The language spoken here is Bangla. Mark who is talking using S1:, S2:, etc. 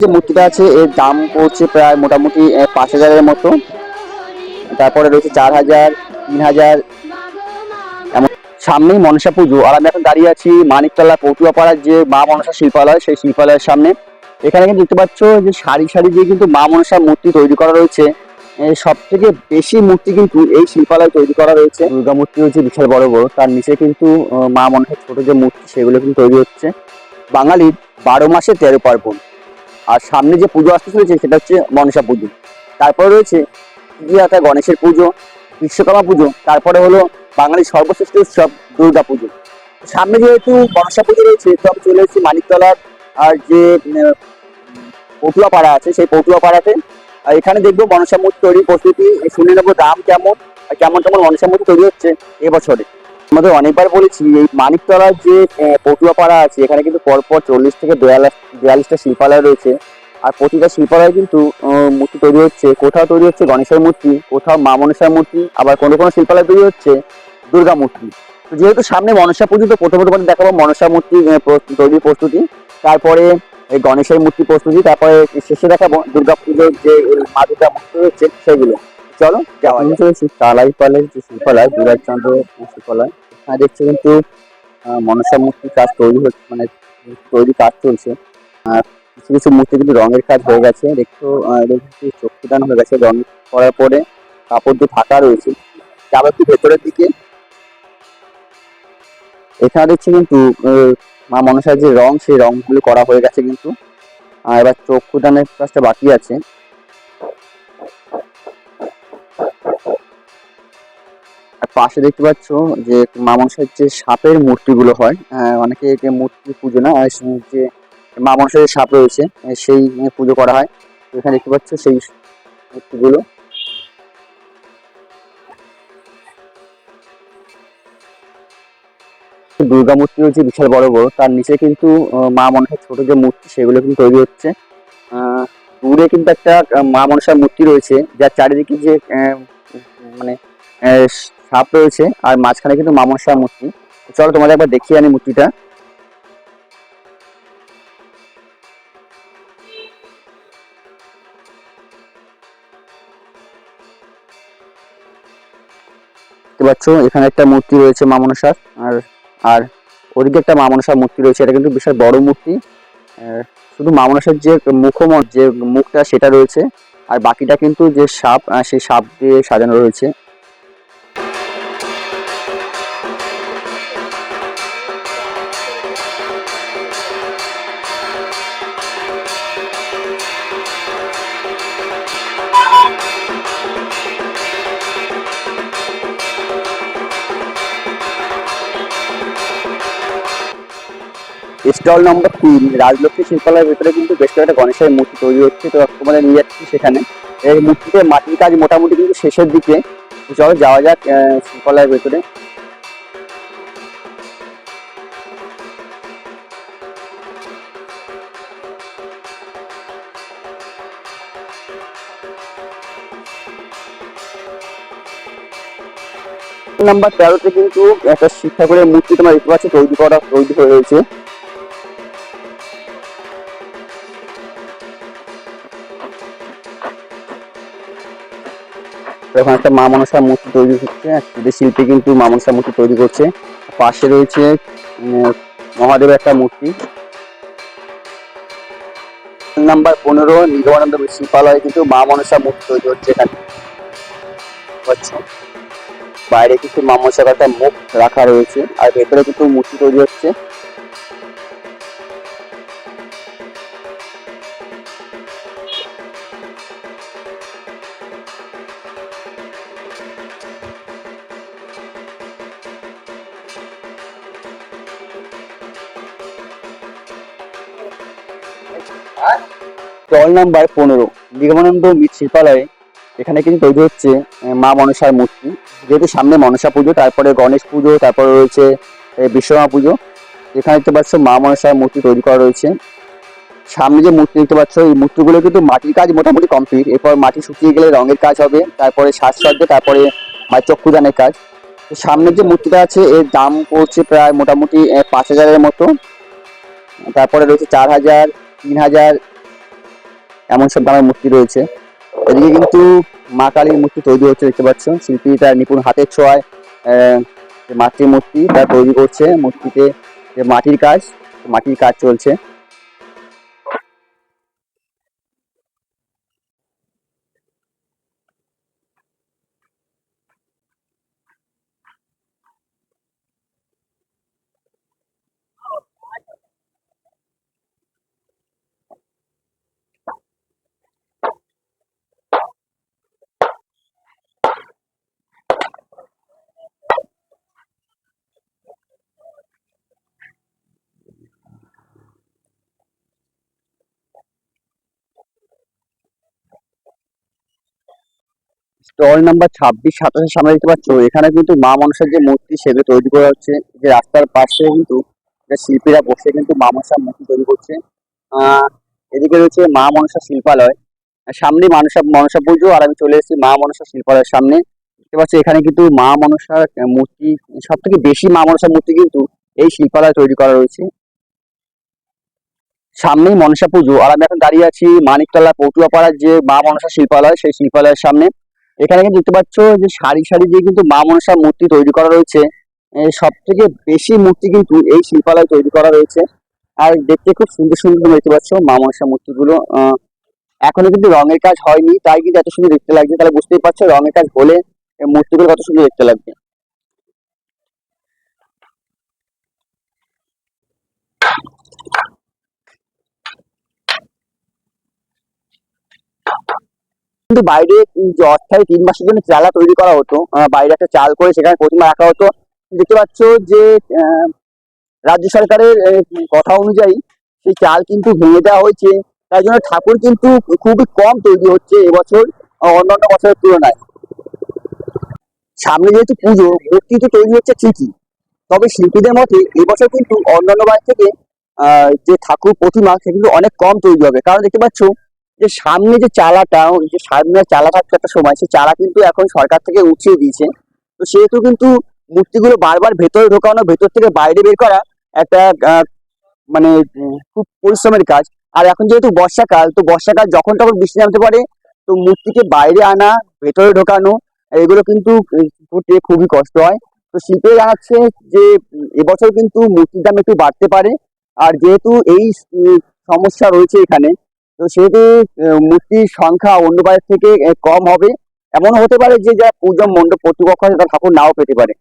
S1: যে মূর্তিটা আছে, এর দাম পড়ছে প্রায় মোটামুটি পাঁচ হাজারের মতো। তারপরে রয়েছে চার হাজার, তিন হাজার। এমন সামনেই মনসা পুজো। আর আমি এখন দাঁড়িয়ে আছি মানিকতলা পটুয়াপাড়ার যে মা মনসা শিল্পালয়, সেই শিল্পালয়ের সামনে। এখানে কিন্তু দেখতে পাচ্ছ যে সারি সারি দিয়ে কিন্তু মা মনসা মূর্তি তৈরি করা রয়েছে। সব থেকে বেশি মূর্তি কিন্তু এই শিল্পালয় তৈরি করা রয়েছে। দুর্গা মূর্তি হচ্ছে বিশাল বড় বড়। তার নিচে কিন্তু মা মনসার ছোট যে মূর্তি, সেগুলো কিন্তু তৈরি হচ্ছে। বাঙালির বারো মাসে তেরো পার্বণ। আর সামনে যে পুজো আসতে চলেছে সেটা হচ্ছে মনসা পুজো। তারপরে রয়েছে দ্বিতীয়তা গণেশের পুজো, বিশ্বকর্মা পুজো, তারপরে হলো বাঙালির সর্বশ্রেষ্ঠ উৎসব দুর্গা পুজো। সামনে যেহেতু মনসা পুজো রয়েছে, তো আমি চলে এসেছি মানিকতলার আর যে পটুয়া পাড়া আছে, সেই পটুয়া পাড়াতে আর এখানে দেখব মনসা মূর্তি তৈরির প্রস্তুতি শুনে নেব দাম কেমন, আর কেমন কেমন মনসা মূর্তি তৈরি হচ্ছে এবছরে। আমাদের অনেকবার বলেছি এই মানিকতলার যে আহ, পটুয়া পাড়া আছে এখানে কিন্তু পরপর চল্লিশ থেকে বিয়াল্লিশ বিয়াল্লিশটা শিল্পালয় রয়েছে। আর প্রতিটা শিল্পালয়ে কিন্তু মূর্তি তৈরি হচ্ছে। কোথাও তৈরি হচ্ছে গণেশের মূর্তি কোথাও মা মনসার মূর্তি আবার কোনো কোনো শিল্পালয় তৈরি হচ্ছে দুর্গা মূর্তি। তো যেহেতু সামনে মনসা পুজো তো প্রথমে তোমাদের দেখাবো মনসা মূর্তি তৈরির প্রস্তুতি। তারপরে গণেশের মূর্তি প্রস্তুতি তারপরে শেষে দেখাবো দুর্গা পুজোর যে মা দুর্গা মূর্তি রয়েছে সেগুলো চলো, যাওয়া যাক। চলেছি কালাই পালের যে শিল্পালয়, দুরাচন্দ্র শিল্পালয় এখানে দেখছি কিন্তু মনসা মূর্তির কাজ তৈরি হচ্ছে মানে তৈরি কাজ চলছে। কিছু কিছু মূর্তি কিন্তু রঙের কাজ হয়ে গেছে। দেখছি চক্ষুদান হয়ে গেছে রং করার পরে, কাপড় দিয়ে ফাঁকা রয়েছে। যাব একটু ভেতরের দিকে। এখানে দেখছি কিন্তু মা মনসার যে রং, সেই রংগুলো করা হয়ে গেছে কিন্তু। আর এবার চক্ষুদানের কাজটা বাকি আছে। পাশে দেখতে পাচ্ছ যে মা মনসার যে সাপের মূর্তিগুলো হয় অনেকে একে মূর্তি পুজো না যে মা মনসার সাপ রয়েছে সেই পুজো করা হয়। এখানে দেখতে পাচ্ছ সেই মূর্তিগুলো। দুর্গা মূর্তি হচ্ছে বিশাল বড় বড়, তার নিচে কিন্তু মা মনসার ছোট যে মূর্তি, সেগুলো কিন্তু তৈরি হচ্ছে। দূরে কিন্তু একটা মা মনসার মূর্তি রয়েছে, যার চারিদিকে যে মানে সাপ রয়েছে আর মাঝখানে কিন্তু মামনসা মূর্তি। চলো তোমাদের একবার দেখিয়ে আনি মূর্তিটা। পাচ্ছ, এখানে একটা মূর্তি রয়েছে মা মনসার আর আর ওদিকে একটা মা মনসার মূর্তি রয়েছে। এটা কিন্তু বিশাল বড় মূর্তি। শুধু মা মনসার যে মুখমত যে মুখটা, সেটা রয়েছে। আর বাকিটা কিন্তু যে সাপ সেই সাপ দিয়ে সাজানো রয়েছে। স্টল নম্বর তিন, রাজলক্ষ্মী শিল্পালয়ের ভেতরে কিন্তু বেশ কয়েকটা গণেশের মূর্তি তৈরি হচ্ছে। তো তোমাদের নিয়ে যাচ্ছি সেখানে। এই মূর্তিতে মাটির কাজ মোটামুটি কিন্তু শেষের দিকে। চলো যাওয়া যাক শিল্পালয়ের ভেতরে। নাম্বার তেরোতে কিন্তু একটা শিক্ষাগুলোর মূর্তি তোমার দেখতে পাচ্ছ তৈরি করা, তৈরি হয়ে রয়েছে এখন একটা মা মনসার মূর্তি তৈরি হচ্ছে একটা শিল্পী কিন্তু মা মনসার মূর্তি তৈরি করছে। পাশে রয়েছে মহাদেবের একটা মূর্তি। নাম্বার পনেরো নিগমানন্দ শিল্পালয়ে কিন্তু মা মনসার মূর্তি তৈরি হচ্ছে এখানে। বাইরে কিন্তু মা মনসার একটা মুখ রাখা রয়েছে, আর ভেতরে কিন্তু মূর্তি তৈরি হচ্ছে। স্টল নাম্বার পনেরো নিগমানন্দ মিট শিল্পালয়ে এখানে কিন্তু তৈরি হচ্ছে মা মনসার মূর্তি। যেহেতু সামনে মনসা পুজো, তারপরে গণেশ পুজো, তারপরে রয়েছে বিশ্বকর্মা পুজো। এখানে দেখতে পাচ্ছ মা মনসার মূর্তি তৈরি করা রয়েছে। সামনে যে মূর্তি দেখতে পাচ্ছ, এই মূর্তিগুলো কিন্তু মাটির কাজ মোটামুটি কমপ্লিট এরপর মাটি শুকিয়ে গেলে রঙের কাজ হবে, তারপরে সাজসজ্জা, তারপরে চক্ষুদানের কাজ। তো সামনের যে মূর্তিটা আছে, এর দাম পড়ছে প্রায় মোটামুটি পাঁচ হাজারের মতো। তারপরে রয়েছে চার হাজার তিন হাজার এমন সব দামের মূর্তি রয়েছে। এদিকে কিন্তু মা কালীর মূর্তি তৈরি হচ্ছে, দেখতে পাচ্ছ শিল্পী তার নিপুণ হাতের ছোঁয়ায় মাটির মূর্তি তা তৈরি করছে। মূর্তিতে মাটির কাজ মাটির কাজ চলছে। স্টল নাম্বার ছাব্বিশ, সাতাশের সামনে দেখতে পাচ্ছ, এখানে কিন্তু মা মনসার যে মূর্তি সেগুলো তৈরি করা হচ্ছে। যে রাস্তার পাশে কিন্তু শিল্পীরা বসে কিন্তু মা মনসার মূর্তি তৈরি করছে। এদিকে রয়েছে মা মনসা শিল্পালয়। সামনে মনসা মনসা পুজো, আর আমি চলে এসেছি মা মনসা শিল্পালয়ের সামনে। দেখতে পাচ্ছি, এখানে কিন্তু মা মনসার মূর্তি সব থেকে বেশি মা মনসার মূর্তি কিন্তু এই শিল্পালয় তৈরি করা রয়েছে। সামনেই মনসা পুজো, আর আমি এখন দাঁড়িয়ে আছি মানিকতলা পটুয়াপাড়ার যে মা মনসা শিল্পালয়, সেই শিল্পালয়ের সামনে। এখানে দেখতে পাচ্ছ যে সারি সারি দিয়ে কিন্তু মা মনসা মূর্তি তৈরি করা রয়েছে। সব থেকে বেশি মূর্তি কিন্তু এই শিল্পালয় তৈরি করা রয়েছে। আর দেখতে খুব সুন্দর সুন্দর দেখতে পাচ্ছ মা মনসার মূর্তিগুলো। এখনও কিন্তু রঙের কাজ হয়নি, তাই কিন্তু এত সুন্দর দেখতে লাগছে। তাহলে বুঝতেই পারছ রঙের কাজ হলে মূর্তিগুলো কত সুন্দর দেখতে লাগবে। কিন্তু বাইরে যে অস্থায়ী তিন মাসের জন্য চালা তৈরি করা হতো বাইরে একটা চাল করে সেখানে প্রতিমা রাখা হতো। দেখতে পাচ্ছ যে রাজ্য সরকারের কথা অনুযায়ী সেই চাল কিন্তু ভেঙে দেওয়া হয়েছে। তার জন্য ঠাকুর কিন্তু খুবই কম তৈরি হচ্ছে এবছর অন্যান্য বছরের তুলনায়। সামনে যেহেতু পুজো, মূর্তি তো তৈরি হচ্ছে ঠিকই। তবে শিল্পীদের মতে এবছর কিন্তু অন্যান্য বার থেকে যে ঠাকুর প্রতিমা, সে কিন্তু অনেক কম তৈরি হবে। কারণ দেখতে পাচ্ছ যে সামনে যে চালাটা, ওই যে সামনে চালা থাকছে একটা সময় সেই চালা কিন্তু এখন সরকার থেকে উঠিয়ে দিয়েছে। তো সেহেতু কিন্তু মূর্তিগুলো বারবার ভেতরে ঢোকানো, ভেতর থেকে বাইরে বের করা একটা মানে খুব পরিশ্রমের কাজ। আর এখন যেহেতু বর্ষাকাল, তো বর্ষাকাল যখন তখন বৃষ্টি নামতে পারে, তো মূর্তিকে বাইরে আনা, ভেতরে ঢোকানো, এগুলো কিন্তু করতে খুবই কষ্ট হয়। তো শিল্পী জানাচ্ছে যে, এবছর কিন্তু মূর্তির দাম একটু বাড়তে পারে। আর যেহেতু এই সমস্যা রয়েছে এখানে তো সেহেতু মূর্তির সংখ্যা অন্য বাড়ির থেকে কম হবে। এমন হতে পারে যে যা পুজো মণ্ডপ কর্তৃপক্ষ ঠাকুর নাও পেতে পারে।